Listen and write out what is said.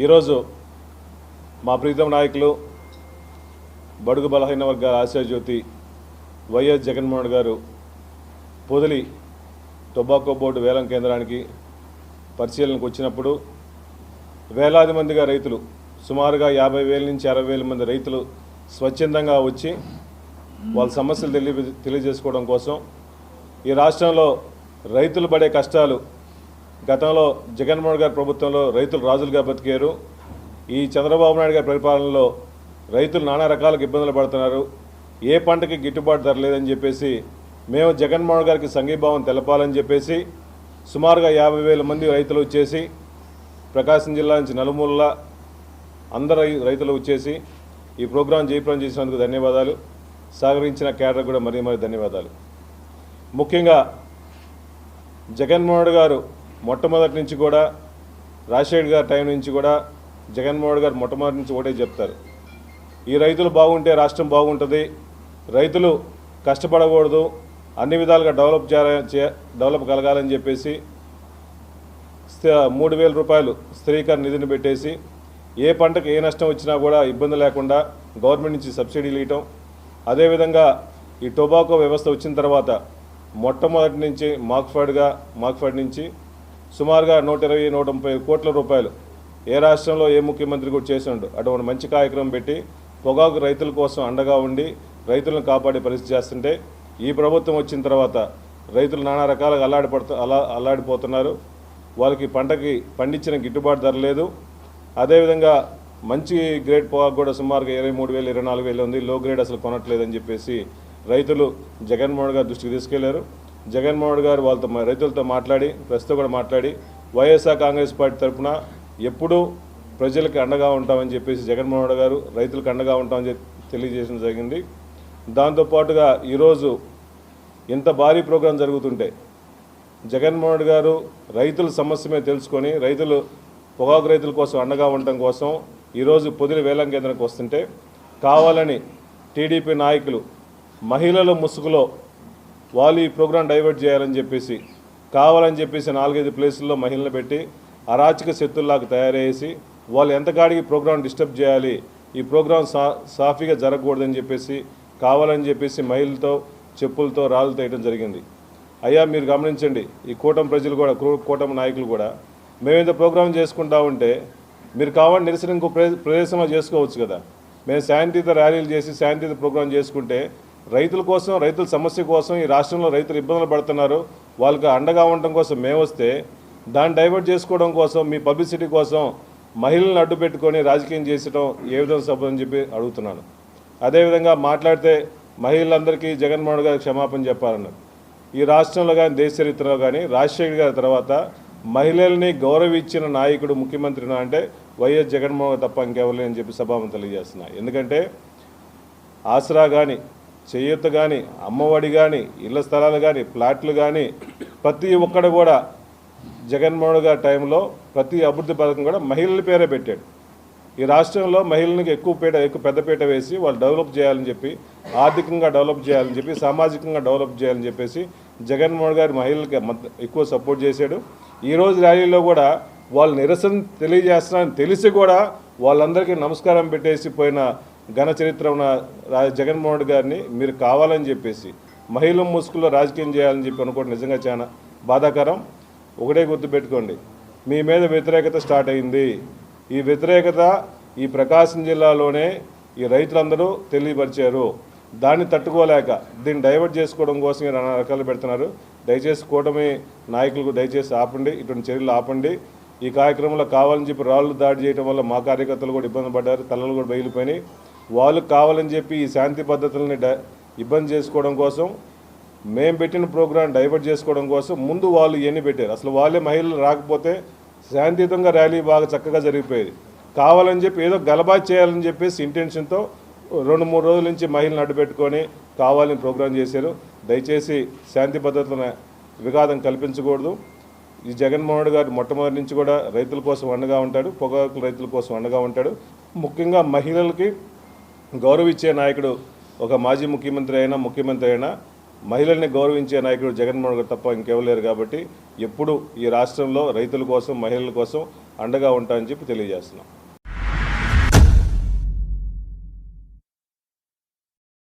ఈరోజు మా ప్రీతం నాయకులు బడుగు బలహీన వర్గాల ఆశాజ్యోతి వైఎస్ జగన్మోహన్ గారు పొదిలి టొబాకో బోర్డు వేలం కేంద్రానికి పరిశీలనకు వచ్చినప్పుడు వేలాది మందిగా రైతులు సుమారుగా యాభై వేల నుంచి అరవై వేల మంది రైతులు స్వచ్ఛందంగా వచ్చి వాళ్ళ సమస్యలు తెలియ తెలియజేసుకోవడం కోసం ఈ రాష్ట్రంలో రైతులు పడే కష్టాలు గతంలో జగన్మోహన్ గారి ప్రభుత్వంలో రైతులు రాజులుగా బతికారు. ఈ చంద్రబాబు నాయుడు గారి పరిపాలనలో రైతులు నానా రకాలకు ఇబ్బందులు పడుతున్నారు. ఏ పంటకి గిట్టుబాటు ధర లేదని చెప్పేసి మేము జగన్మోహన్ గారికి సంఘీభావం తెలపాలని చెప్పేసి సుమారుగా యాభై వేల మంది రైతులు వచ్చేసి ప్రకాశం జిల్లా నుంచి నలుమూలల అందరు రై- రైతులు వచ్చేసి ఈ ప్రోగ్రాం జయప్రం చేసినందుకు ధన్యవాదాలు. సహకరించిన కేడర్ కూడా మరీ మరీ ధన్యవాదాలు. ముఖ్యంగా జగన్మోహన్ గారు మొట్టమొదటి నుంచి కూడా రాజశేఖర్ గారి టైం నుంచి కూడా జగన్మోహన్ గారు మొట్టమొదటి నుంచి ఒకటే చెప్తారు. ఈ రైతులు బాగుంటే రాష్ట్రం బాగుంటుంది. రైతులు కష్టపడకూడదు. అన్ని విధాలుగా డెవలప్ డెవలప్ కలగాలని చెప్పేసి మూడు వేల రూపాయలు స్థిరీకరణ నిధిని పెట్టేసి ఏ పంటకు ఏ నష్టం వచ్చినా కూడా ఇబ్బంది లేకుండా గవర్నమెంట్ నుంచి సబ్సిడీలు ఇవ్వటం అదేవిధంగా ఈ టొబాకో వ్యవస్థ వచ్చిన తర్వాత మొట్టమొదటి నుంచి మాక్ఫర్డ్గా మాక్ఫర్డ్ నుంచి సుమారుగా నూట ఇరవై నూట ముప్పై కోట్ల రూపాయలు ఏ రాష్ట్రంలో ఏ ముఖ్యమంత్రి కూడా చేసిండు. అటువంటి మంచి కార్యక్రమం పెట్టి పొగాకు రైతుల కోసం అండగా ఉండి రైతులను కాపాడే పరిస్థితి చేస్తుంటే ఈ ప్రభుత్వం వచ్చిన తర్వాత రైతులు నానా రకాలుగా అల్లాడిపడుతూ అలా అల్లాడిపోతున్నారు. వాళ్ళకి పంటకి పండించిన గిట్టుబాటు ధర లేదు. అదేవిధంగా మంచి గ్రేడ్ పొగాకు కూడా సుమారుగా ఇరవై మూడు వేలు ఇరవై నాలుగు వేలు ఉంది. లో గ్రేడ్ అసలు కొనట్లేదని చెప్పేసి రైతులు జగన్మోహన్ గారు దృష్టికి తీసుకెళ్ళారు. జగన్మోహన్ గారు వాళ్ళతో మా- రైతులతో మాట్లాడి ప్రస్తుతం కూడా మాట్లాడి వైఎస్ఆర్ కాంగ్రెస్ పార్టీ తరఫున ఎప్పుడూ ప్రజలకు అండగా ఉంటామని చెప్పేసి జగన్మోహన్ గారు రైతులకు అండగా ఉంటామని చెప్పి తెలియజేయడం జరిగింది. దాంతోపాటుగా ఈరోజు ఇంత భారీ ప్రోగ్రాం జరుగుతుంటే జగన్మోహన్ గారు రైతుల సమస్య మీద తెలుసుకొని రైతులు పొగాకు రైతుల కోసం అండగా ఉండటం కోసం ఈరోజు పొదిలి వేలం కేంద్రానికి వస్తుంటే కావాలని టీడీపీ నాయకులు మహిళల ముసుగులో వాళ్ళు ఈ ప్రోగ్రాం డైవర్ట్ చేయాలని చెప్పేసి కావాలని చెప్పేసి నాలుగైదు ప్లేసుల్లో మహిళలు పెట్టి అరాచక శక్తుల్లాగా తయారయ్యేసి వాళ్ళు ఎంతకాడికి ప్రోగ్రాం డిస్టర్బ్ చేయాలి ఈ ప్రోగ్రాం సా సాఫీగా జరగకూడదని చెప్పేసి కావాలని చెప్పేసి మహిళలతో చెప్పులతో రాళ్ళు తేయడం జరిగింది. అయ్యా మీరు గమనించండి ఈ కూటమి ప్రజలు కూడా కూటమి నాయకులు కూడా మేము ఇంత ప్రోగ్రాం చేసుకుంటా ఉంటే మీరు కావాలని నిరసన ఇంకో ప్రదేశంలో చేసుకోవచ్చు కదా. మేము శాంతియుత ర్యాలీలు చేసి శాంతియుత ప్రోగ్రాం చేసుకుంటే రైతుల కోసం రైతుల సమస్య కోసం ఈ రాష్ట్రంలో రైతులు ఇబ్బందులు పడుతున్నారు. వాళ్ళకి అండగా ఉండటం కోసం మేము వస్తే దాన్ని డైవర్ట్ చేసుకోవడం కోసం మీ పబ్లిసిటీ కోసం మహిళలను అడ్డు పెట్టుకొని రాజకీయం చేసడం ఏ విధంగా సభ అని చెప్పి అడుగుతున్నాను. అదేవిధంగా మాట్లాడితే మహిళలందరికీ జగన్మోహన్ గారు క్షమాపణ చెప్పాలన్నారు. ఈ రాష్ట్రంలో కానీ దేశ చరిత్రలో కానీ రాజశేఖర్ గారి తర్వాత మహిళల్ని గౌరవించిన నాయకుడు ముఖ్యమంత్రినా అంటే వైఎస్ జగన్మోహన్ తప్ప ఇంకెవరు లేని చెప్పి సభాము తెలియజేస్తున్నా. ఎందుకంటే ఆసరా కానీ చేయూత కానీ అమ్మఒడి కానీ ఇళ్ళ స్థలాలు కానీ ప్లాట్లు కానీ ప్రతి ఒక్కడు కూడా జగన్మోహన్ గారి టైంలో ప్రతి అభివృద్ధి పథకం కూడా మహిళల పేరే పెట్టాడు. ఈ రాష్ట్రంలో మహిళలకు ఎక్కువ పీట ఎక్కువ పెద్దపీట వేసి వాళ్ళు డెవలప్ చేయాలని చెప్పి ఆర్థికంగా డెవలప్ చేయాలని చెప్పి సామాజికంగా డెవలప్ చేయాలని చెప్పేసి జగన్మోహన్ గారి మహిళలకి ఎక్కువ సపోర్ట్ చేశాడు. ఈరోజు ర్యాలీలో కూడా వాళ్ళు నిరసన తెలియజేస్తున్నారని తెలిసి కూడా వాళ్ళందరికీ నమస్కారం పెట్టేసి పోయిన ఘన చరిత్ర ఉన్న రా జగన్మోహన్ గారిని మీరు కావాలని చెప్పేసి మహిళల ముసుగులో రాజకీయం చేయాలని చెప్పి అనుకోవడం నిజంగా చాలా బాధాకరం. ఒకటే గుర్తుపెట్టుకోండి మీ మీద వ్యతిరేకత స్టార్ట్ అయింది. ఈ వ్యతిరేకత ఈ ప్రకాశం జిల్లాలోనే ఈ రైతులందరూ తెలియపరిచారు. దాన్ని తట్టుకోలేక దీన్ని డైవర్ట్ చేసుకోవడం కోసం మీరు నానా రకాలు పెడుతున్నారు. దయచేసి కూటమి నాయకులకు దయచేసి ఆపండి ఇటువంటి చర్యలు ఆపండి. ఈ కార్యక్రమంలో కావాలని చెప్పి రాళ్ళు దాడి చేయడం వల్ల మా కార్యకర్తలు కూడా ఇబ్బంది పడ్డారు తలలు కూడా బయలుపోయినాయి వాళ్ళు కావాలని చెప్పి ఈ శాంతి పద్ధతులని ఇబ్బంది చేసుకోవడం కోసం మేము పెట్టిన ప్రోగ్రాం డైవర్ట్ చేసుకోవడం కోసం ముందు వాళ్ళు ఇవన్నీ పెట్టారు. అసలు వాళ్ళే మహిళలు రాకపోతే శాంతియుతంగా ర్యాలీ బాగా చక్కగా జరిగిపోయేది. కావాలని చెప్పి ఏదో గలబా చేయాలని చెప్పేసి ఇంటెన్షన్తో రెండు మూడు రోజుల నుంచి మహిళలు అడ్డుపెట్టుకొని కావాలని ప్రోగ్రాం చేశారు. దయచేసి శాంతి భద్రతలను విఘాతం కల్పించకూడదు. ఈ జగన్మోహన్ గారు మొట్టమొదటి నుంచి కూడా రైతుల కోసం అండగా ఉంటాడు పొగాకు రైతుల కోసం అండగా ఉంటాడు. ముఖ్యంగా మహిళలకి గౌరవించే నాయకుడు ఒక మాజీ ముఖ్యమంత్రి అయినా ముఖ్యమంత్రి అయినా మహిళల్ని గౌరవించే నాయకుడు జగన్మోహన్ గారు తప్ప ఇంకెవలేరు లేరు కాబట్టి ఎప్పుడు ఈ రాష్ట్రంలో రైతుల కోసం మహిళల కోసం అండగా ఉంటామని చెప్పి తెలియజేస్తున్నాం.